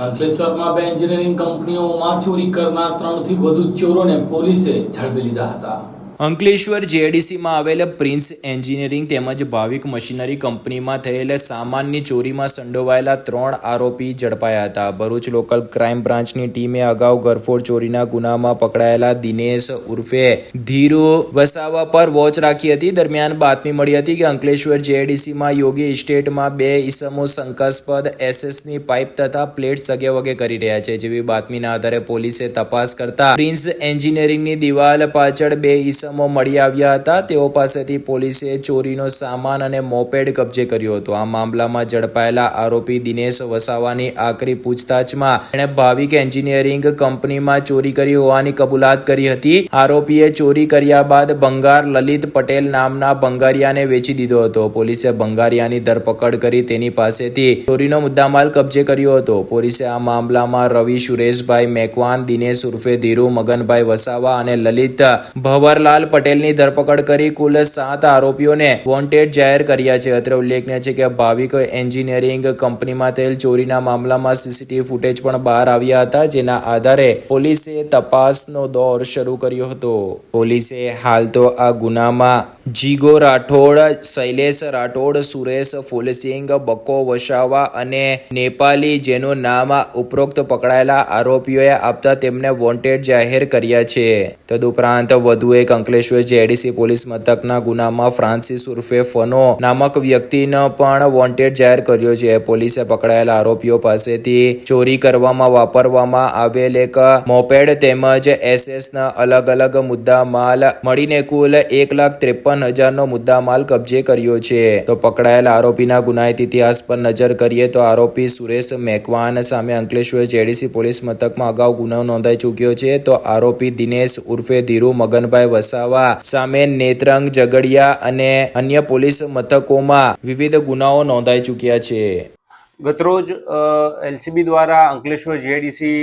અંકલેશ્વરમાં બે એન્જિનિયરિંગ કંપનીઓમાં ચોરી કરનાર ત્રણથી વધુ ચોરોને પોલીસે ઝડપી લીધા હતા. અંકલેશ્વર જેડીસીમાં આવેલ પ્રિન્સ એન્જિનિયરિંગ તેમજ ભાવિક મશીનરી કંપનીમાં થયેલ સામાનની ચોરીમાં સંડોવાયેલા ત્રણ આરોપી ઝડપાયા હતા. ભરૂચ લોકલ ક્રાઇમ બ્રાન્ચની ટીમે અગાઉ ગરફોડ ચોરીના ગુનામાં પકડાયેલા દિનેશ ઉર્ફે ધીરુ વસાવા પર વોચ રાખી હતી. દરમિયાન બાતમી મળી હતી કે અંકલેશ્વર જેડીસીમાં યોગી ઇસ્ટેટમાં બે ઈસમો શંકાસ્પદ એસએસની પાઇપ તથા પ્લેટ સગે વગે કરી રહ્યા છે. જેવી બાતમીના આધારે પોલીસે તપાસ કરતા પ્રિન્સ એન્જિનિયરિંગની દિવાલ પાછળ બે ઈસમો મળી આવ્યા હતા. તેઓ પાસેથી પોલીસે ચોરીનો સામાન અને મોપેડ કબજે કર્યો હતો. આ મામલામાં ઝડપાયેલા આરોપી દિનેશ વસાવાની આકરી પૂછતાછમાં એણે ભાવિક એન્જિનિયરિંગ કંપનીમાં ચોરી કરી હોવાની કબૂલાત કરી હતી. આરોપીએ ચોરી કર્યા બાદ બંગાર લલિત પટેલ નામના બંગારિયાને વેચી દીધો હતો. પોલીસે બંગારિયાની ધરપકડ કરી તેની પાસેથી ચોરીનો મુદ્દામાલ કબજે કર્યો હતો. પોલીસે આ મામલામાં રવિ, સુરેશભાઈ મેકવાન, દિનેશ ઉર્ફે ધીરુ, મગનભાઈ વસાવા અને લલિત ભવરલાલ પટેલની ધરપકડ કરી કુલ સાત આરોપીઓને વોન્ટેડ જાહેર કર્યા છે. અત્રે ઉલ્લેખનીય છે કે ભાવિક એન્જિનિયરિંગ કંપનીમાં થયેલ ચોરીના મામલામાં સીસીટીવી ફૂટેજ પણ બહાર આવ્યા હતા, જેના આધારે પોલીસે તપાસનો દોર શરૂ કર્યો હતો. પોલીસે હાલ તો આ ગુનામાં જીગો રાઠોડ, શૈલેષ રાઠોડ, સુરેશ ફૂલસિંગ બકો વસાવા અને નેપાલી જેનું નામ ઉપરોક્ત પકડાયેલા આરોપીઓએ આપતા તેમને વોન્ટેડ જાહેર કર્યા છે. તદુપરાંત વધુ એક અંકલેશ્વર જેડીસી પોલીસ મથકના ગુનામાં ફ્રાન્સિસ ઉર્ફે ફનો નામક વ્યક્તિને પણ વોન્ટેડ જાહેર કર્યો છે. પોલીસે પકડાયેલા આરોપીઓ પાસેથી ચોરી કરવામાં વાપરવામાં આવેલ એક મોપેડ તેમજ એસએસના અલગ અલગ મુદ્દા માલ મળીને કુલ એક લાખ ત્રેપન હજારનો મુદ્દા માલ કબજે કર્યો છે. તો પકડાયેલા આરોપીના ગુનાહિત ઇતિહાસ પર નજર કરીએ તો આરોપી સુરેશ મેકવાન સામે અંકલેશ્વર જેડીસી પોલીસ મથકમાં અગાઉ ગુનો નોંધાઈ ચૂક્યો છે. તો આરોપી દિનેશ ઉર્ફે ધીરુ, મગનભાઈ વસાવા સામે નેત્રંગ, ઝઘડિયા અને અન્ય પોલીસ મથકોમાં વિવિધ ગુનાઓ નોંધાઈ ચૂક્યા છે. ગતરોજ એલસીબી દ્વારા અંકલેશ્વર જીઆઈડીસી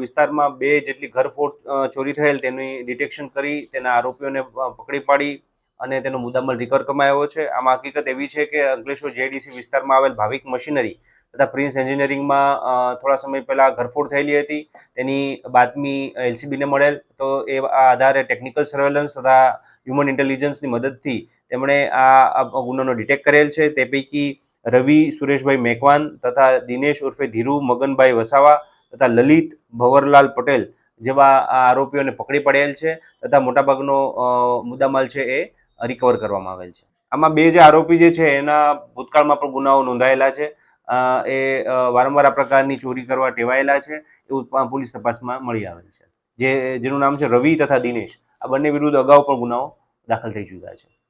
વિસ્તારમાં બે જેટલી ઘરફોડ ચોરી થયેલ તેની ડિટેક્શન કરી તેના આરોપીઓને પકડી પાડી. અને તેનો મુદ્દામાલ રિકવર કમાયો છે. આમાં હકીકત એવી છે કે અંકલેશ્વર જેડીસી વિસ્તારમાં આવેલ ભાવિક મશીનરી તથા પ્રિન્સ એન્જિનિયરિંગમાં થોડા સમય પહેલા ઘરફોડ થયેલી હતી. તેની બાતમી એલસીબીને મળેલ. તો એ આ આધારે ટેકનિકલ સર્વેલન્સ તથા હ્યુમન ઇન્ટેલિજન્સની મદદથી તેમણે આ ગુનોનો ડિટેક્ટ કરેલ છે. તે પૈકી રવિ, સુરેશભાઈ મેકવાન તથા દિનેશ ઉર્ફે ધીરુ, મગનભાઈ વસાવા તથા લલિત ભવરલાલ પટેલ જેવા આરોપીઓને પકડી પડેલ છે. તથા મોટાભાગનો મુદ્દામાલ છે એ રિકવર કરવામાં આવેલ છે. આમાં બે જે આરોપી જે છે, એના ભૂતકાળમાં પણ ગુનાઓ નોંધાયેલા છે. એ વારંવાર આ પ્રકારની ચોરી કરવા ટેવાયેલા છે. એવું પોલીસ તપાસમાં મળી આવેલ છે. જે, જેનું નામ છે રવિ તથા દિનેશ. આ બંને વિરુદ્ધ અગાઉ પણ ગુનાઓ દાખલ થઈ ચૂક્યા છે.